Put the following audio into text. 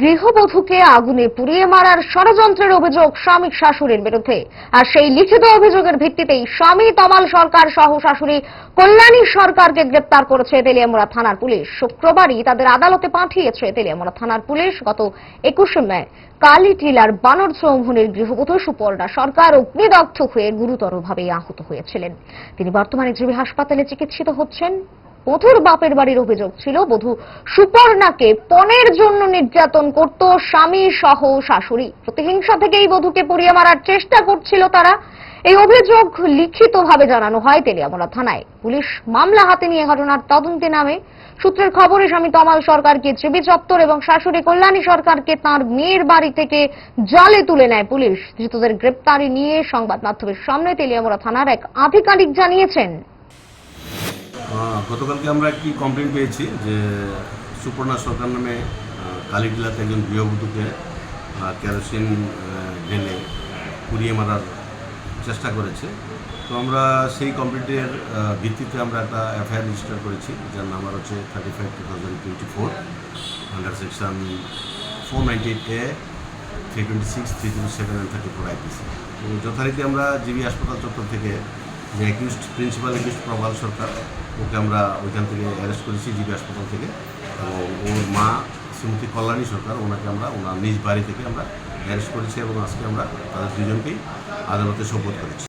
গৃহবধূকে আগুনে পুড়িয়ে মারার ষড়যন্ত্রের অভিযোগ স্বামী শাশুড়ির বিরুদ্ধে। আর সেই লিখিত অভিযোগের ভিত্তিতেই স্বামী তমাল সরকার সহ শাশুড়ি কল্যাণী সরকারকে গ্রেপ্তার করেছে তেলিয়ামুড়া থানার পুলিশ। শুক্রবারই তাদের আদালতে পাঠিয়েছে তেলিয়ামুড়া থানার পুলিশ গত একুশে মে। কালী টিলার বানর চৌমুহনের গৃহবধূ সুপর্ণা সরকার অগ্নিদগ্ধ হয়ে গুরুতরভাবে আহত হয়েছিলেন। তিনি বর্তমানে জিবি হাসপাতালে চিকিৎসিত হচ্ছেন। বধুর বাপের বাড়ির অভিযোগ ছিল, বধূ সুপর্ণাকে পণের জন্য নির্যাতন করত স্বামী সহ শাশুড়ি। প্রতিহিংসা থেকেই বধূকে পুড়িয়ে মারার চেষ্টা করছিল তারা। এই অভিযোগ লিখিতভাবে জানানো হয় তেলিয়ামোড়া থানায়। পুলিশ মামলা হাতে নিয়ে ঘটনার তদন্তে নামে। সূত্রের খবরে, স্বামী তমাল সরকারকে জিবি চত্বর এবং শাশুড়ি কল্যাণী সরকারকে তার মেয়ের বাড়ি থেকে জালে তুলে নেয় পুলিশ। ধৃতদের গ্রেপ্তারি নিয়ে সংবাদ মাধ্যমের সামনে তেলিয়ামোড়া থানার এক আধিকারিক জানিয়েছেন। গতকালকে আমরা একটি কমপ্লেন পেয়েছি যে সুপর্ণা সরকার নামে কালীটিলাতে একজন গৃহবধূকে কেরোসিন ঢেলে পুড়িয়ে মারার চেষ্টা করেছে। তো আমরা সেই কমপ্লেন্টের ভিত্তিতে আমরা একটা এফআইআর রেজিস্টার করেছি, যার নাম্বার হচ্ছে thirty five two thousand twenty four under section four ninety eight A three twenty six three zero seven and thirty four IPC তো যথারীতি আমরা জিবি হাসপাতাল চত্বর থেকে যে অ্যাকিউস্ট প্রিন্সিপাল অ্যাকিউস্ট প্রবাল সরকার, ওকে আমরা ওইখান থেকে অ্যারেস্ট করেছি জিবি হাসপাতাল থেকে। এবং ওর মা শ্রীমতী কল্যাণী সরকার, ওনাকে আমরা, ওনার নিজ বাড়ি থেকে আমরা অ্যারেস্ট করেছি এবং আজকে আমরা তাদের দুজনকেই আদালতে শপথ করেছি।